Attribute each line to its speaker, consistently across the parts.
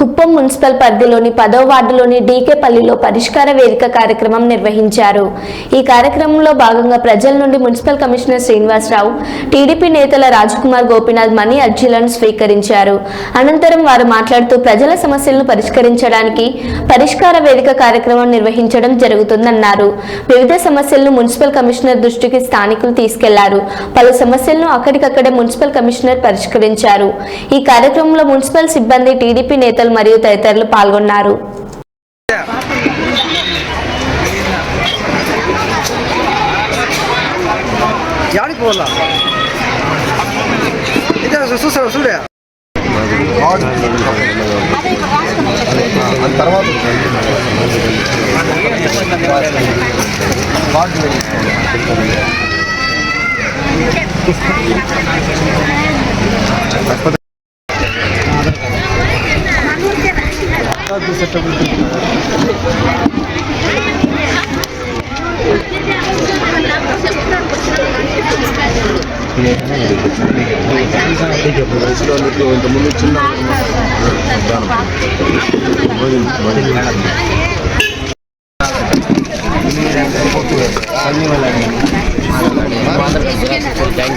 Speaker 1: Kuppam municipal పరిధిలోని పదో వార్డులోని డీకేపల్లిలో పరిష్కార వేదిక కార్యక్రమం నిర్వహించారు. ఈ కార్యక్రమంలో భాగంగా ప్రజల నుండి మున్సిపల్ కమిషనర్ శ్రీనివాసరావు టీడీపీ నేతల రాజ్కుమార్ గోపీనాథ్ మనీ అర్జీలను స్వీకరించారు. అనంతరం వారు మాట్లాడుతూ ప్రజల సమస్యలను పరిష్కరించడానికి పరిష్కార వేదిక కార్యక్రమం నిర్వహించడం జరుగుతుందన్నారు. వివిధ సమస్యలను మున్సిపల్ కమిషనర్ దృష్టికి స్థానికులు తీసుకెళ్ళారు. పలు సమస్యలను అక్కడికక్కడే మున్సిపల్ కమిషనర్ పరిష్కరించారు. ఈ కార్యక్రమంలో మున్సిపల్ సిబ్బంది టీడీపీ నేతలు నాయకులు మరియు తదితరులు పాల్గొన్నారు
Speaker 2: Thank you. ఇంతకుముందు చిన్న
Speaker 3: జాయిన్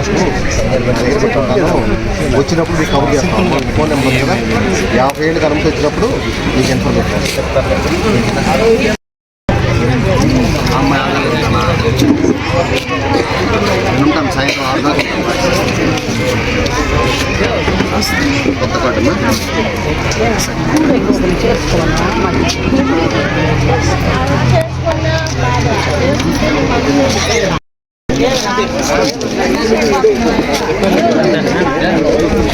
Speaker 3: వయసులో నీకు ఇంతకుముందు వచ్చినప్పుడు మీకు కవర్ చేస్తాం ఫోన్ నెంబర్ కదా యాభై ఏళ్ళు కనుక వచ్చినప్పుడు మీకు ఇన్ఫర్మేషన్ చెప్తారు ఉంటాం సాయంత్రం ఆరు దాకా కొత్త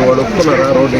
Speaker 3: వాడు ఒప్పుకున్నారా రోడ్